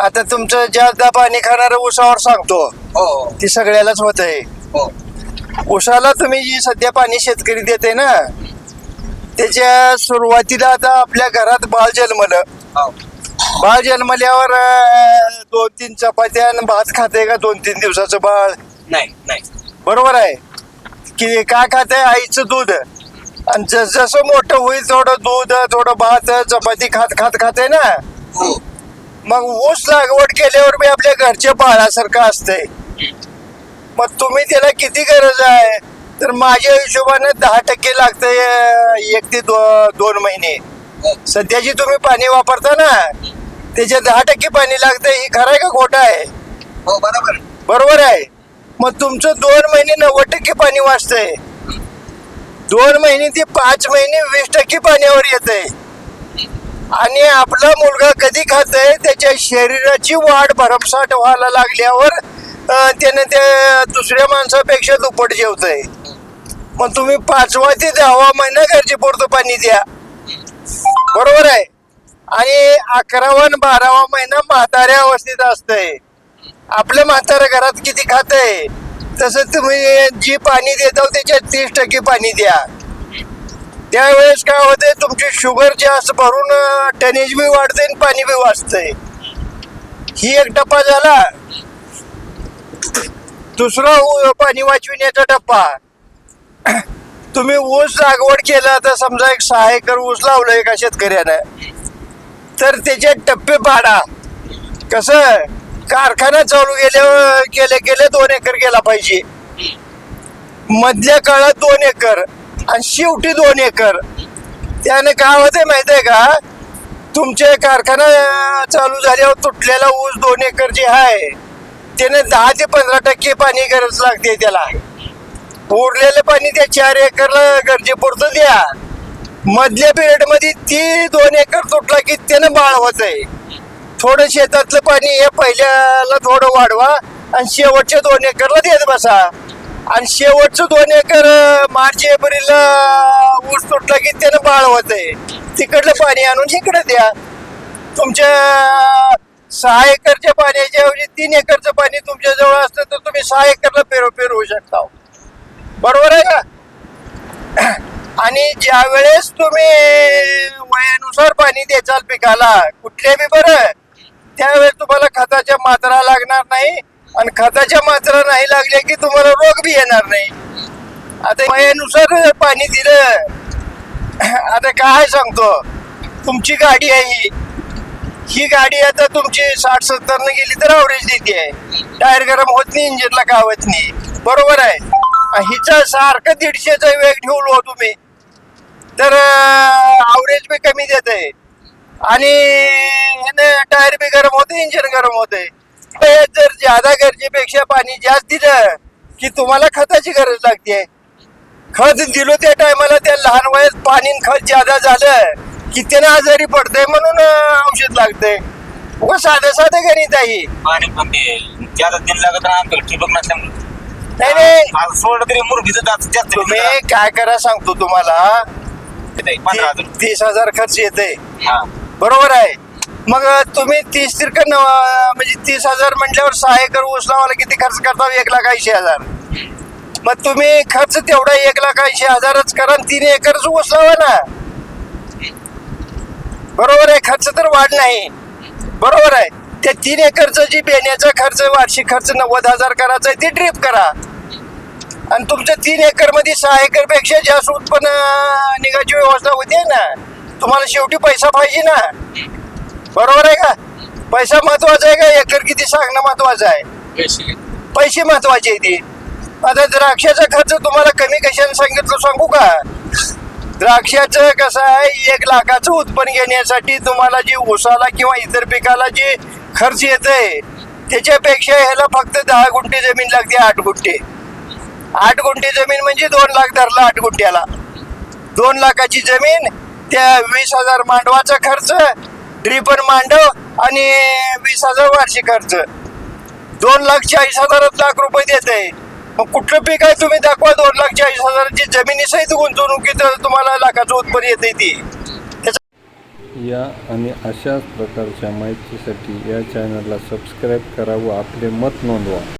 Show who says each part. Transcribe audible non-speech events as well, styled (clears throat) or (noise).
Speaker 1: आता तुमचं जास्त पाणी खाणारं ऊसावर सांगतो
Speaker 2: हो.
Speaker 1: ती सगळ्यालाच होत आहे
Speaker 2: हो.
Speaker 1: ऊसाला तुम्ही जी सध्या पाणी शेतकरी देते ना त्याच्या सुरुवातीला आता आपल्या घरात बाळ जन्मलं.
Speaker 2: हो.
Speaker 1: बाळ जन्मल्यावर अं, दोन तीन चपात्या आणि भात खाते का दोन तीन दिवसाचं बाळ?
Speaker 2: नाही नाही.
Speaker 1: बरोबर आहे. की काय खाते आईचं दूध. आणि जस जसं मोठं होईल थोडं दूध थोडं भात चपाती खात खात खाते ना.
Speaker 2: हो.
Speaker 1: मग ऊस लागवड केल्यावर बी आपल्या घरच्या बाळासारखं असतंय. मग तुम्ही त्याला किती गरज आहे? तर माझ्या हिशोबाने दहा टक्के लागतंय अं, एक ते दो, दोन महिने. सध्याची तुम्ही पाणी वापरता ना त्याच्या दहा टक्के पाणी लागतंय ही खरं आहे का खोटं आहे?
Speaker 2: हो बरोबर.
Speaker 1: बरोबर आहे. मग तुमचं दोन महिने नव्वद टक्के पाणी वाचतंय. दोन महिने ते पाच महिने वीस टक्के पाण्यावर येतंय. आणि आपला मुलगा कधी खातंय त्याच्या शरीराची वाढ भरमसाठ व्हायला लागल्यावर त्याने त्या दुसऱ्या माणसापेक्षा दुप्पट जेवतंय. मग तुम्ही पाचवा ते दहावा महिना गरजेपुरतं पाणी द्या. बरोबर आहे? आणि अकरावा आणि बारावा महिना म्हाताऱ्या अवस्थेत असतंय. आपलं म्हातारं घरात किती खातंय? तसं तुम्ही जी पाणी देता त्याच्यात तीस टक्के पाणी द्या. त्यावेळेस काय होते तुमची शुगर जास्त भरून टनेज बी वाढते आणि पाणी बी वाचतंय ही एक टप्पा झाला. दुसरा पाणी वाचविण्याचा टप्पा. तुम्ही ऊस लागवड केला तर समजा एक सहा एकर ऊस लावलं एका शेतकऱ्यानं तर त्याचे टप्पे पाडा. कसं कारखाना चालू गेल्यावर केले गेले दोन एकर गेला पाहिजे. मधल्या काळात दोन एकर आणि शेवटी दोन एकर. त्याने काय होते माहिती आहे का? तुमचे कारखाना चालू झाल्यावर तुटलेला ऊस दोन एकर जे आहे त्याने दहा ते पंधरा टक्के पाणी गरज लागते त्याला. उरलेलं पाणी त्या चार एकरला गरजेपुरतं द्या. मधल्या पिरियडमध्ये ती दोन एकर तुटला की त्यानं बाळ होत आहे थोडं शेतातलं पाणी हे पहिल्याला थोडं वाढवा आणि शेवटच्या दोन एकरला देत बसा. आणि शेवटचं दोन एकर मार्च एप्रिल ऊस तुटला की त्यानं बाळ आहे तिकडलं पाणी आणून इकडे द्या. तुमच्या सहा एकरच्या पाण्याच्या ऐवजी तीन एकरचं पाणी तुमच्या जवळ असतं तर तुम्ही सहा एकरला पेरू पेरू होऊ शकता. बरोबर आहे का? (clears throat) आणि ज्या वेळेस तुम्ही वयानुसार पाणी द्याचाल पिकाला कुठल्या बी बरं त्यावेळेस तुम्हाला खताच्या मात्रा लागणार नाही. आणि खताच्या मात्रा नाही लागल्या की तुम्हाला रोग बी येणार नाही. आता वयानुसार पाणी दिलं. आता काय सांगतो? तुमची गाडी आहे. ही ही गाडी आता तुमची साठ सत्तर न गेली तर अवरेज देते आहे. टायर गरम होत नाही इंजिनला कावत नाही. बरोबर आहे. हिचा सारखं दीडशेचा वेग ठेवलो हो तुम्ही. तर अवरेज बी कमी देत आहे आणि टायर बी गरम होते इंजिन गरम होते जर ज्यादा गरजेपेक्षा पाणी जास्त दिलं की तुम्हाला खताची गरज लागते. खत दिलो त्या टायमाला त्या लहान वयात पाणी खत ज्यादा झालं की त्यानं आजारी पडतंय म्हणून औषध लागतंय. उगा साधं साधं गणित आहे
Speaker 2: पाणी पण ते ज्यादा दिन लागत ठिबक नसल्यामुळे.
Speaker 1: नाही नाही.
Speaker 2: आज सोडलं तरी मुरगीचं जास्त
Speaker 1: तुम्ही काय करा सांगतो तुम्हाला.
Speaker 2: पंधरा
Speaker 1: ती- तीस हजार खर्च येते
Speaker 2: हा.
Speaker 1: बरोबर आहे. मग तुम्ही तीस तिरक म्हणजे तीस हजार म्हटल्यावर सहा एकर ऊस लावायला किती खर्च करता? एक लाख ऐंशी हजार. मग तुम्ही खर्च तेवढा एक लाख ऐंशी हजारच करा तीन एकरच ऊस लावा ना. बरोबर आहे खर्च तर वाढ नाही. बरोबर आहे. त्या तीन एकरचं जी बेण्याचा खर्च वार्षिक खर्च नव्वद हजार करायचा आहे ते ड्रीप करा. आणि तुमच्या तीन एकरमध्ये सहा एकरपेक्षा जास्त उत्पन्न निघायची व्यवस्था होते ना. तुम्हाला शेवटी पैसा पाहिजे ना. बरोबर आहे का? पैसा महत्त्वाचा आहे का? एकर किती सांगणं महत्वाचं आहे? पैसे. महत्त्वाचे आहे ते आता द्राक्षाचा खर्च तुम्हाला कमी कशाने सांगितलं सांगू का? द्राक्षाचं कसं आहे एक लाखाचं उत्पन्न घेण्यासाठी तुम्हाला जी ऊसाला किंवा इतर पिकाला जे खर्च येतंय त्याच्यापेक्षा ह्याला फक्त दहा गुंठे जमीन लागते आठ गुंठे. आठ गुंठे जमीन म्हणजे दोन लाख धरला आठ गुंठ्याला. दोन लाखाची जमीन त्या वीस हजार मांडवाचा खर्च ड्रिपन मांडव आणि वीस हजार वार्षिक खर्च. दोन लाख चाळीस हजारात लाख रुपये देत आहे मग कुठलं पीक आहे तुम्ही दाखवा दोन लाख चाळीस हजाराची जमिनीसहित गुंतवणुकीत तुम्हाला लाखाचं उत्पन्न येते ती.
Speaker 3: या आणि अशाच प्रकारच्या माहितीसाठी या चॅनलला सबस्क्राईब करा व आपले मत नोंदवा.